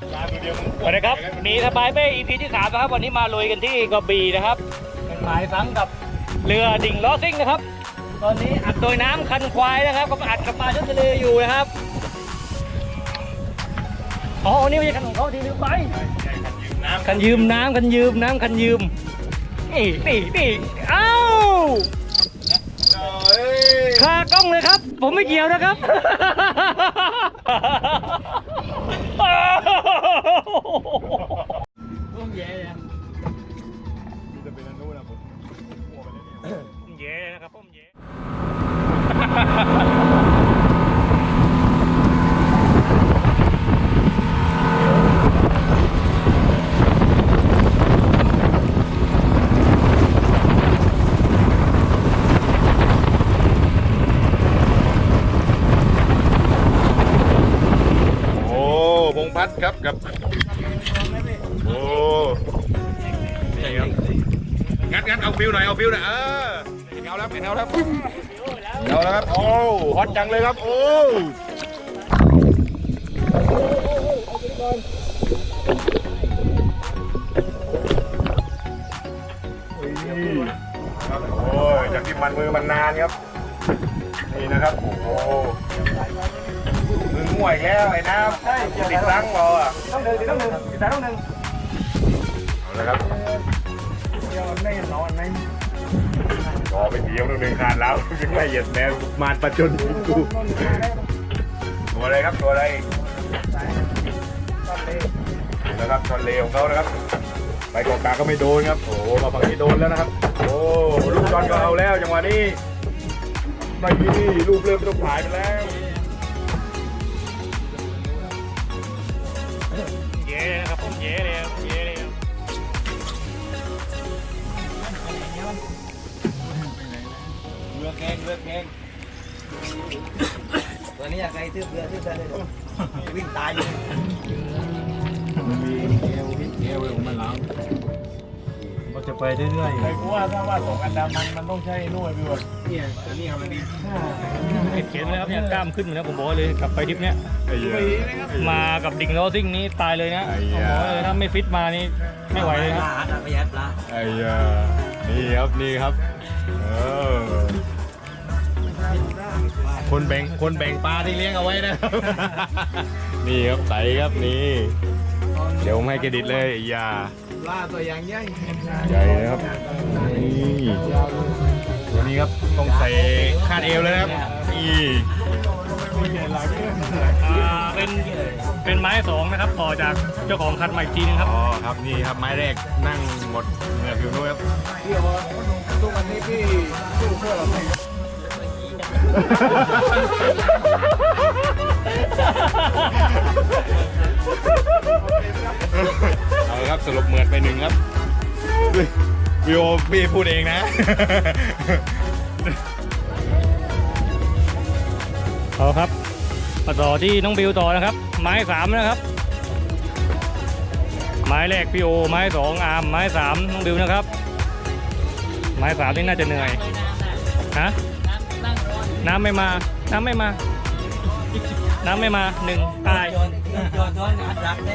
สวัสดีครับหนีสบายเป้ EP ที่สามนะครับ วันนี้มาลุยกันที่กระบี่นะครับเป็นหมายสังกับเรือดิ่งล้อซิ่งนะครับ ตอนนี้อัดโดยน้ำคันควายนะครับก็อัดกับปลาช่อนทะเลอยู่นะครับอ๋อนี่ไม่ใช่คันของเขาทีลืมไปคันยืมน้ำคันยืมน้ำคันยืมนี่นี่นี่เอ้าคากล้องเลยครับ ผมไม่เกี่ยวนะครับ พัดครับกับ โอ้นี่ครับงัดงัดเอาฟิวหน่อยเอาฟิวหน่อยเออเงาแล้วเป็นเงาแล้วเงาแล้วครับโอ้ฮอตจังเลยครับโอ้โอ้ยจากที่มันมือมันนานครับ นี่นะครับ โอ้ หมึงห่วยแล้วไอ้น้ำติดรั้งรอะต้องหนึ่งต้องหนึ่งแต่ต้องหนึ่งเอาละครับเดี๋ยวไม่นอนไม่รอไปเดียวหนึ่งขาดแล้วยังไม่เหยียดแนวมาประจนกูตัวอะไรครับตัวอะไรนะครับทอนเลของเขานะครับ ไปกองกลางก็ไม่โดนครับ โอ้โหมาฝั่งนี้โดนแล้วนะครับ โอ้ลูกจอนก็เอาแล้วจังหวะนี้ไม่มีลูกเริ่มต้องผายไปแล้ว เยนะเย่เลยครับเย่เลยเรือแกงเรือแกงตันนี้อยากใครซื้อเรือซื้อได้เลยวิ่งตายเลย ก็จะไปเรื่อยไอ้กูว่าถ้าว่าส่งอันดามันมันต้องใช้นู่นพี่วเนี่ยตัวนี้ทำอะไรดีเห็นเขียนเลยครับเนี่ยกล้ามขึ้นเหมือนนะผมบอกเลยกลับไปทริปเนี้ยไอ้เหี้ยมากับดิ่งล้อซิ่งนี้ตายเลยนะไอ้ผมยาบอกเลยถ้าไม่ฟิตมานี่ไม่ไหวเลยครับประหยัดปลาไอ้เหี้ยนี่ครับนี่ครับเออคนแบ่งคนแบ่งปลาที่เลี้ยงเอาไว้นะครับนี่ครับใสครับนี่ เดี๋ยวผมให้เครดิตเลยไอ้ยา ปลาตัวอย่างใหญ่ใหญ่นะครับนี่ตัวนี้ครับต้องใส่คาดเอวเลยนะครับนี่อ่าเป็นเป็นไม้สองนะครับต่อจากเจ้าของคันใหม่อีกทีนึงครับ อ๋อครับนี่ครับไม้แรกนั่งหมดเหงื่อผิวนุ่ยครับพี่ว่าทุกวันนี้พี่สู้เพื่อเราไม่ ละครับสรุปเหมือนไปหนึ่งครับวิวพี่พูดเองนะ เอาครับมาต่อที่น้องบิวต่อนะครับ ไม้สามนะครับ ไม้แรกพี่โอ ไม้สองอาร์มไม้สามน้องบิวนะครับ ไม้สามนี่น่าจะเหนื่อยฮะน้ำไม่มา น้ำไม่มา น้ำไม่มาหนึ่งตายโยนโยนโยนอัดรักได้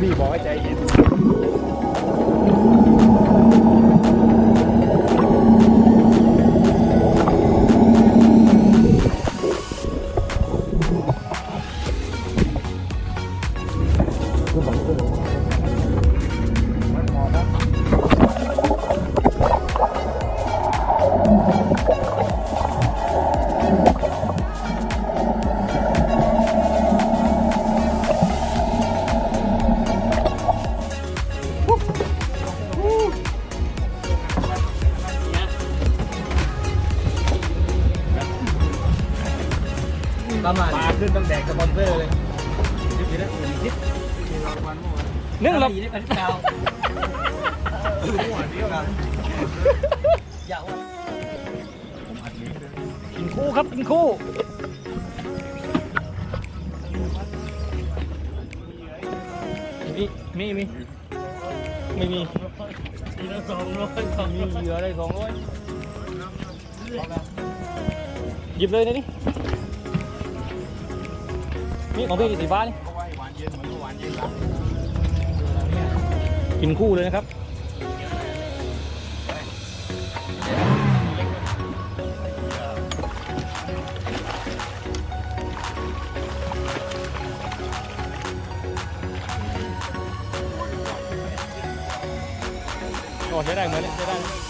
พี่บอกให้ใจเย็น ประมาณปลาขึ้นตั้งแต่สปอนเซอร์เลยนึ่งเราอีนี่เป็นเก่าอย่าว่ากินคู่ครับกินคู่มีมีมีไม่มีทีละสองร้อยสองมีเหลืออะไรสองร้อยหยิบเลยนะนี่ นี่ของพี่สีฟ้านี่กินคู่เลยนะครับ โอ้ใช้ได้เหมือนใช้ได้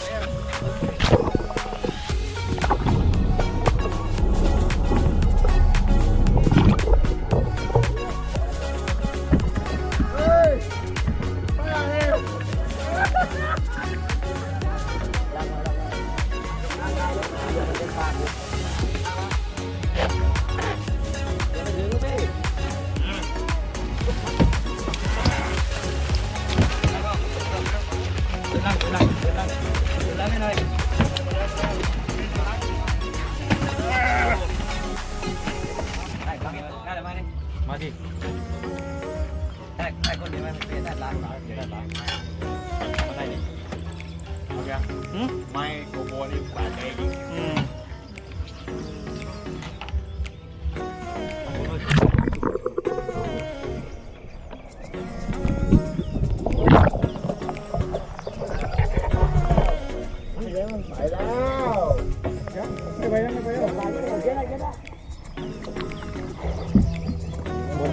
หมดแ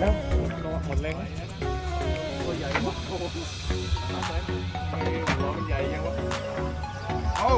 ล้วหมดแรงแล้วตัวใหญ่มากโอ้โหร้อนใหญ่ยังวะเอ้า